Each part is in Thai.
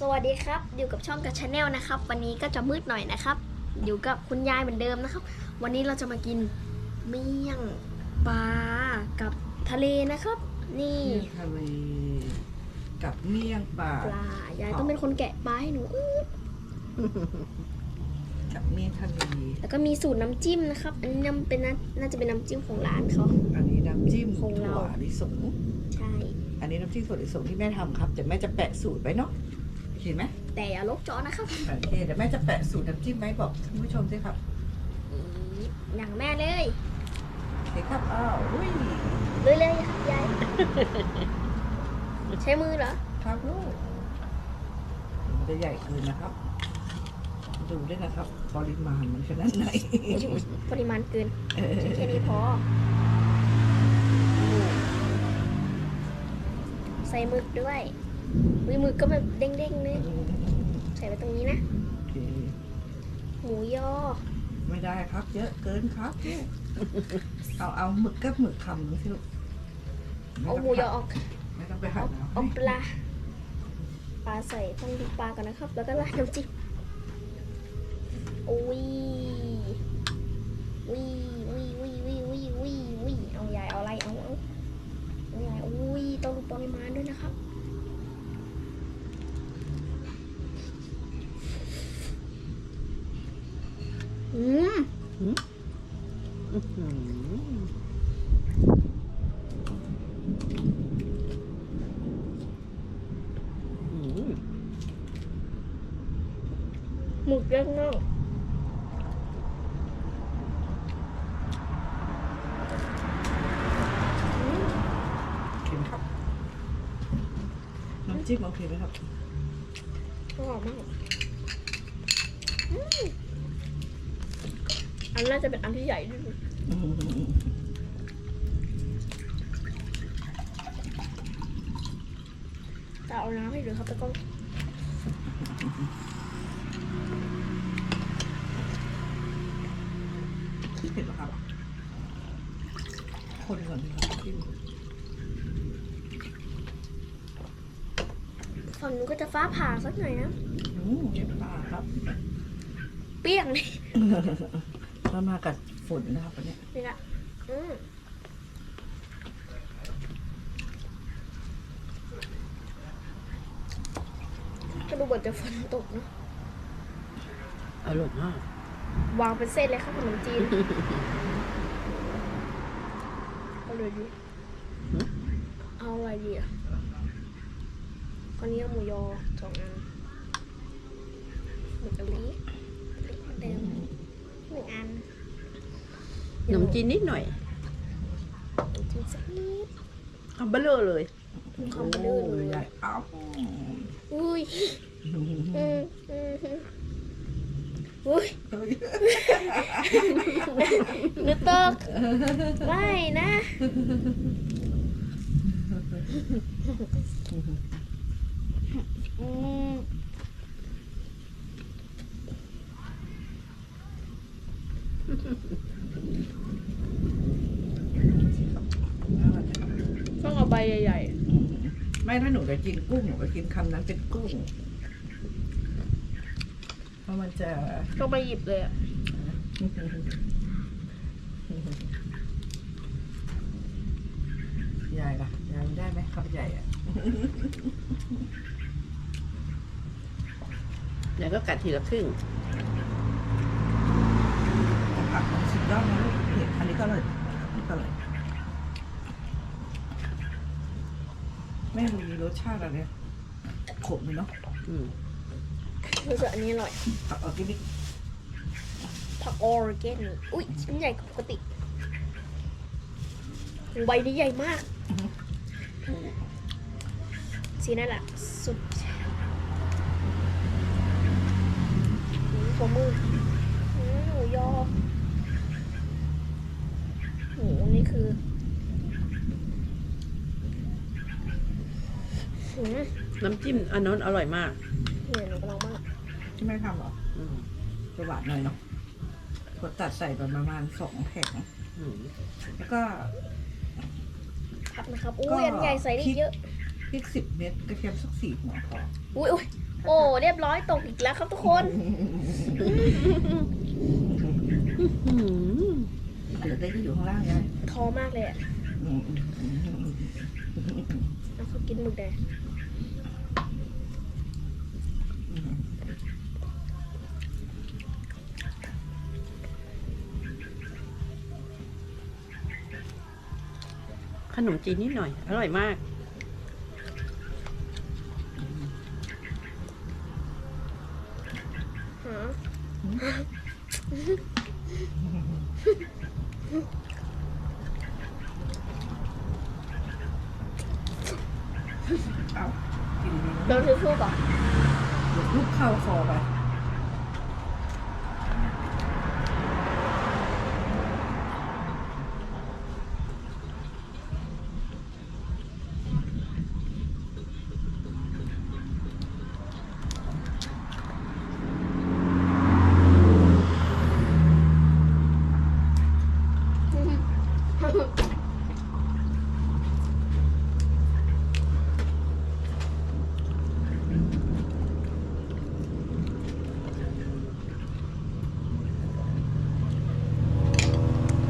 สวัสดีครับ อยู่กับช่องกับชาแนลนะครับ วันนี้ก็จะมืดหน่อยนะครับ อยู่กับคุณยายเหมือนเดิมนะครับ วันนี้เราจะมากินเมี่ยงปลากับทะเลนะครับ นี่เมี่ยงทะเลกับเมี่ยงปลาปลายายต้องเป็นคนแกะปลาให้หนูอื้อกับเมี่ยงทะเลแล้วก็มีสูตรน้ำจิ้มนะครับ อันนี้น้ำเป็นน่าน่าจะเป็นน้ำจิ้มของร้านเขาอันนี้น้ำจิ้มของเราถั่วลิสงใช่อันนี้น้ำจิ้มถั่วลิสงที่แม่ทำครับเดี๋ยวแม่จะแปะสูตรไว้เนาะ เห็นไหมแต่อย่าลกจอนะครับโอเคเดี๋ยวแม่จะแปะสูตรน้ำจิ้มไว้บอกท่านผู้ชมสิครับอี๊ดอย่างแม่เลยโอเคครับอ้าวอุ้ยเลยเลยครับยาย ใช้มือเหรอ ครับลูกมันจะใหญ่เกินนะครับ ดูด้วยนะครับ ปริมาณมันขนาดไหน ปริมาณเกินเออ แค่นี้พอ ใส่หมึกด้วย วิหมึกก็แบบเด้งๆเลยใส่ไปตรงนี้นะโอเคหมูยอไม่ได้ครับ เยอะเกินครับลูกเอาเอาหมึกกับหมึกคำหนึงสิลูกเอาหมูยอออกไม่ต้องไปหั่นนะเอาปลาปลาใส่ต้องดูปลาก่อนนะครับ แล้วก็ราดน้ำจิ้มอุ้ยวิวิวิวิวิวิวิเอายายเอาอะไรเอาเอาเอายายอุ้ยต้องดูปริมาณด้วยนะครับ หือหมึกเยอะมากเค็มครับน้ำจิ้มโอเคไหมครับอร่อยมากอืมอันน่าจะเป็นอันที่ใหญ่ที่สุดอื้อหือ จะเอาน้ำให้ดูครับตะก้องเผ็ดเหรอครับ คนก่อนดีครับจิ้มฝั่งนู้นก็จะฟ้าผ่าสักหน่อยนะอืมเย็บปลาครับ เปรี้ยงเลยเรามากับ ฝนนะครับวันเนี้ยนี่ละอืมก็ดูเหมือนจะฝนตกนะอร่อยมากวางเป็นเส้นเลยครับขนมจีนเอาเลยดีเอาอะไรดีอะคราวนี้เอาหมูยอสองอันหมึกอันนี้เล็กเหมือนเดิมหนึ่งอัน ขนมจีนนิดหน่อยขนมจีนสักนิดคำเบลเลอร์เลยคำเบลอเลยใหญ่อ้าวอุ้ยอืมอืมอุ้ยเฮ้ยนึกตกไม่นะอืม ต้องเอา ใบใหญ่อืมไม่ถ้าหนูจะกินกุ้งหนูก็กินคำนั้นเป็นกุ้งเพราะมันจะๆต้องไปหยิบเลยอะใหญ่ละยายได้ไหมคำใหญ่อะแล้วก็กัดทีละครึ่งแต่ผักมันสุดยอดนะลูกเห็นอันนี้ก็เลยอันนี้ก็เลย แม่มีรสชาติอะไรเนี่ยขมเลยเนาะอืมรู้สึกอันนี้อร่อยผักออร์แกนิกผักออร์แกนิกอุ้ยชิ้นใหญ่กว่าปกติใบนี้ใหญ่มาก สีนั่นแหละสุดหืมหัวมือหืมหมูยอโหนี่คือ หืมน้ำจิ้มอันนั้นอร่อยมาก เหนื่อยหนูกำลังมากที่แม่ทำเหรออืมจะหวานหน่อยเนาะกดตัดใส่ประมาณสองแผงอืมแล้วก็ ครับนะครับ อุ้ก็ยอันใหญ่ใส่ได้พริกเยอะ พริกสิบเม็ดกระเทียมสักสี่หัวพออุ้ยอุ้ยโอ้เรียบร้อยตกอีกแล้วครับทุกคนอืมเดี๋ยวได้ก็อยู่ข้างล่างไงท้อมากเลยอะ แล้วเขากินหมึกแดงขนมจีนนิดหน่อย อร่อยมากฮะ เอากินดีโดนทิชชู่ก่อนๆเดี๋ยวลูกเข้าคอไป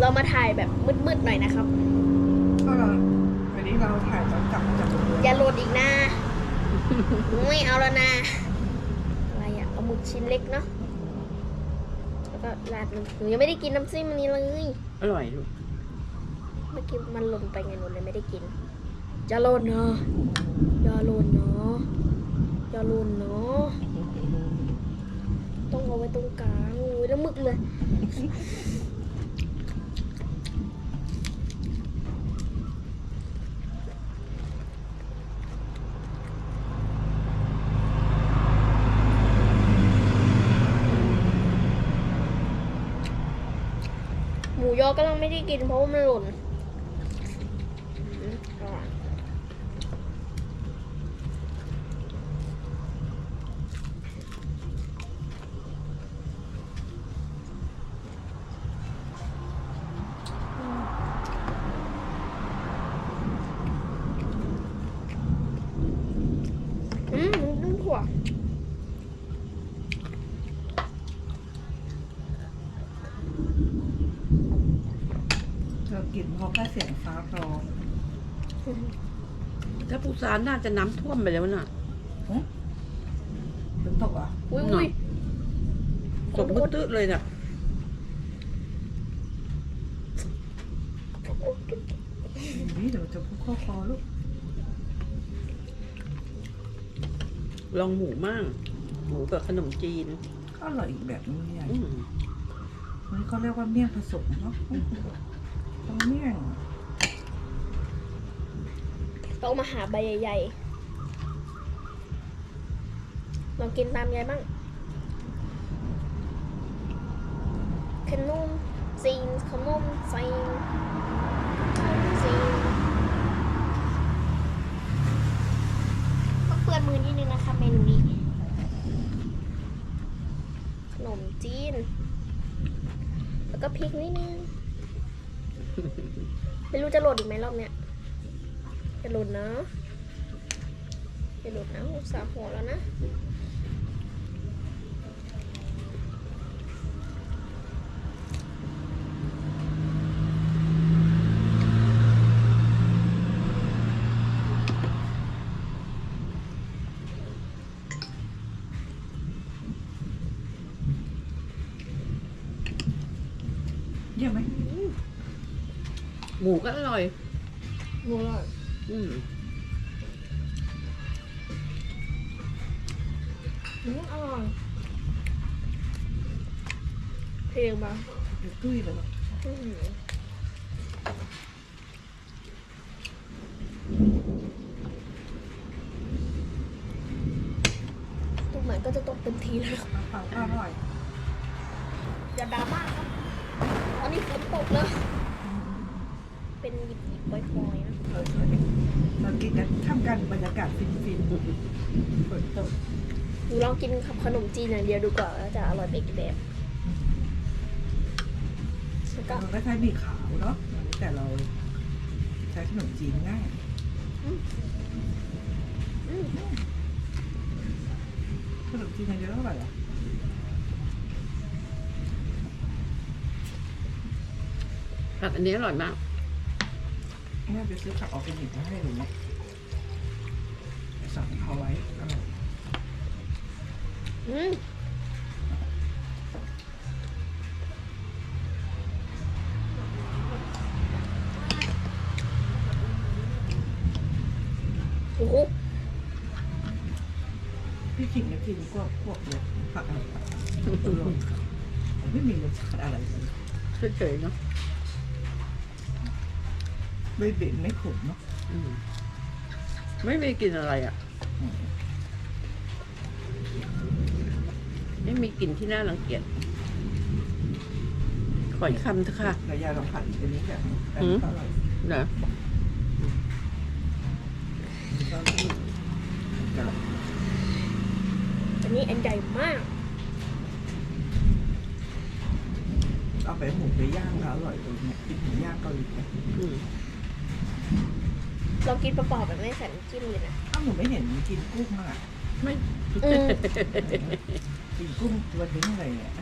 เรามาถ่ายแบบ มืดๆหน่อยนะครับ ก็เราวันนี้เราถ่ายตอนกลับมาจากโรงเรียนอย่าโหลดอีกนะไม่เอาแล้วนะอะไรอะเอาหมึกชิ้นเล็กเนาะแล้วก็ราดน้ำหนูยังไม่ได้กินน้ำจิ้มอันนี้เลยอร่อยลูกเมื่อกี้มันหล่นไปไงหนูเลยไม่ได้กินอย่าหล่นเนาะอย่าหล่นเนาะอย่าหล่นเนาะต้องเอาไว้ตรงกลางอุ้ยแล้วหมึกเลย อก็ยังไม่ได้กินเพราะว่ามันหล่นอืมอร่อยอืมน้ำถั่ว เรา กินเพราะแค่เสียงฟ้าร้องถ้าปูซานน่าจะน้ำท่วมไปแล้วน่ะฝนตกอะอุ้ยอุ้ยสมมืดตื้อเลยน่ะนี่เดี๋ยวจะพูดข้อคอลูกลองหมูมั่งหมูกับขนมจีนก็อร่อยอีกแบบนึงเนี่ยอืมอันนี้เขาเรียกว่าเมี่ยงผสมเนาะ ต้องเมี่ยงต้องมาหาใบใหญ่ๆลองกินตามยายบ้างขนมจีนขนมจีนขนมจีนต้องเปื้อนมือนิดนึงนะคะเมนูนี้ ขนมจีน แล้วก็พริกนิดนึง ไม่รู้จะโหลดอีกไหมรอบเนี้ยจะหลุดนะจะหลุดนะสาหัวแล้วนะ เยี่ยมไหม ห มูก็อร่อย หมูอร่อยอืมอืมอร่อยเพลงมาเดี๋ยวตุ้ยเลยอื้อหือตรงไหนก็จะตกเป็นทีเลยครับเปล่าๆก็อร่อย อย่าดราม่าครับตอนนี้ฝนตกเลยเป็นหยิบหยิบๆปล่อยๆนะ เออใช่เรา กินกันทำกันบรรยากาศฟินๆฝนตกหนูลองกินกับขนมจีนอย่างเดียวดูก่อนแล้วจะอร่อยไปอีกแบบแล้วก็ มันก็ใช้หมี่ขาวเนาะแต่เราใช้ขนมจีนง่ายอืมนมจีนอย่างเดียวเท่าไหร่อะผักอันนี้อร่อยมาก แม่ไปซื้อผักออร์แกนิกมาให้หรือไง สั่งเขาไว้อืมโอ้โหพี่ขิงจะกินพวกพวกเนี่ยผักอะไรผักอร่อยไม่มีรสชาติอะไรเลยเฉยๆเนาะไม่เด็ดไม่ขมเนาะอืมไม่มีกลิ่นอะไรอะ ไม่มีกลิ่นที่น่ารังเกียจขออีกคำเถอะค่ะแล้วยาลองผัดอีกอันนี้แบบนี้อันนี้ก็อร่อยนะก็อร่อยอันนี้อันใหญ่มาก เอาไปหมูไปย่างก็อร่อยตรงเนี้ยกินหมูย่างเกาหลีเนี่ยอืม เรากินเปล่าๆแบบไม่ใส่น้ำจิ้มเลยนะอ้าวหนูไม่เห็นกินกุ้งมากไม่อืมกินกุ้งตัวถึงอะไรเนี่ย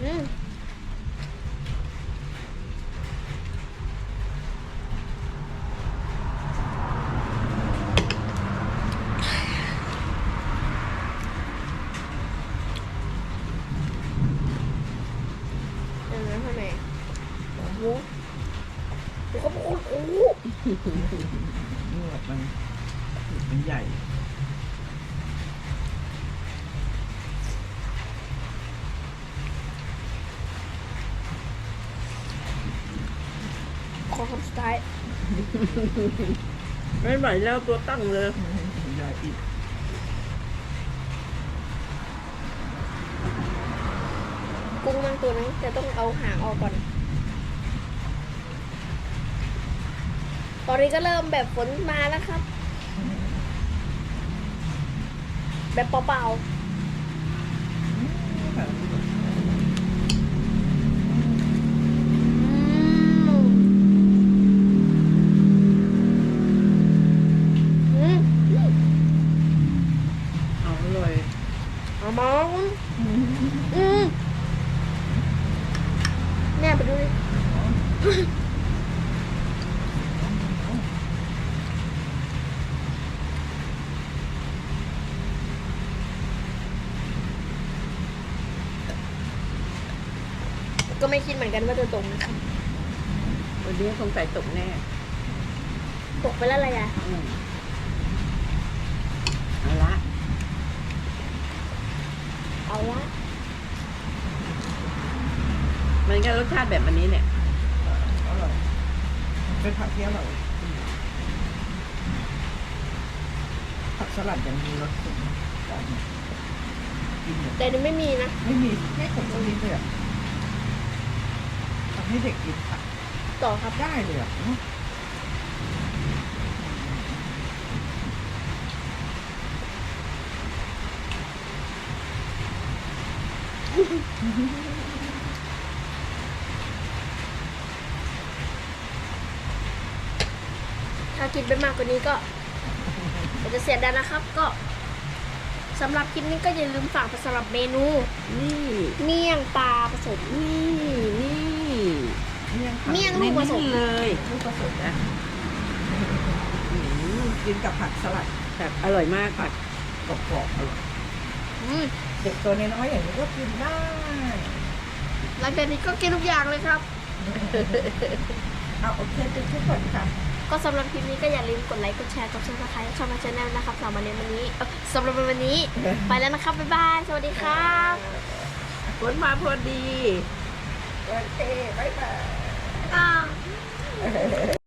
อืมเออทำไมโอ้โหเดี๋ยวเขาพูดโอ้โห นี่แบบมันมันใหญ่ ขอคำสุดท้าย ไม่ไหวแล้วตัวตั้งเลยใหญ่อีกกุ้งบางตัวนั้นจะต้องเอาหางออกก่อน ตอนนี้ก็เริ่มแบบฝนมาแล้วครับ แบบเปล่าๆอืมอืม เอาเลย เอามองอืมแม่ไปดูดิ ก็ไม่คิดเหมือนกันว่าจะตกนะครับวันนี้คงใส่ตกแน่ ตกไปแล้วอะไรอะอืมเอาละเอาละมันก็รสชาติแบบวันนี้เนี่ย อร่อยเป็นผักที่อร่อยผักสลัดยังมีรสขมแต่เนี่ยกินแบบแต่นี่ไม่มีนะไม่มีไม่ขมตรงนี้เลยอะทำ ให้เด็กกินผักต่อครับได้เลยอะถ้ากินไปมากกว่านี้ก็เดี๋ยวจะเสียดายนะครับก็สำหรับคลิปนี้ก็อย่าลืมฝากไปสำหรับเมนู นี่ เมี่ยงปลาผสมนี่นี่ เมี่ยงผักเมี่ยงลูกผสมเน้นๆเลยลูกผสมนะอืมกินกับผักสลัดแบบอร่อยมากค่ะกรอบๆอร่อยอืมเด็กตัวน้อยๆอย่างนี้ก็กินได้หลังจากนี้ก็กินทุกอย่างเลยครับเอาโอเคเป็นทุกคนค่ะ ก็สำหรับคลิปนี้ก็อย่าลืมกดไลค์กดแชร์กดซับสไครต์ช่องมาชแนลนะครับสำหรับวันนี้วันนี้เอ่อสำหรับวันนี้ ไปแล้วนะครับ บ๊ายบาย สวัสดีครับฝนมาพอดี โอเคบ๊ายบายอ้าว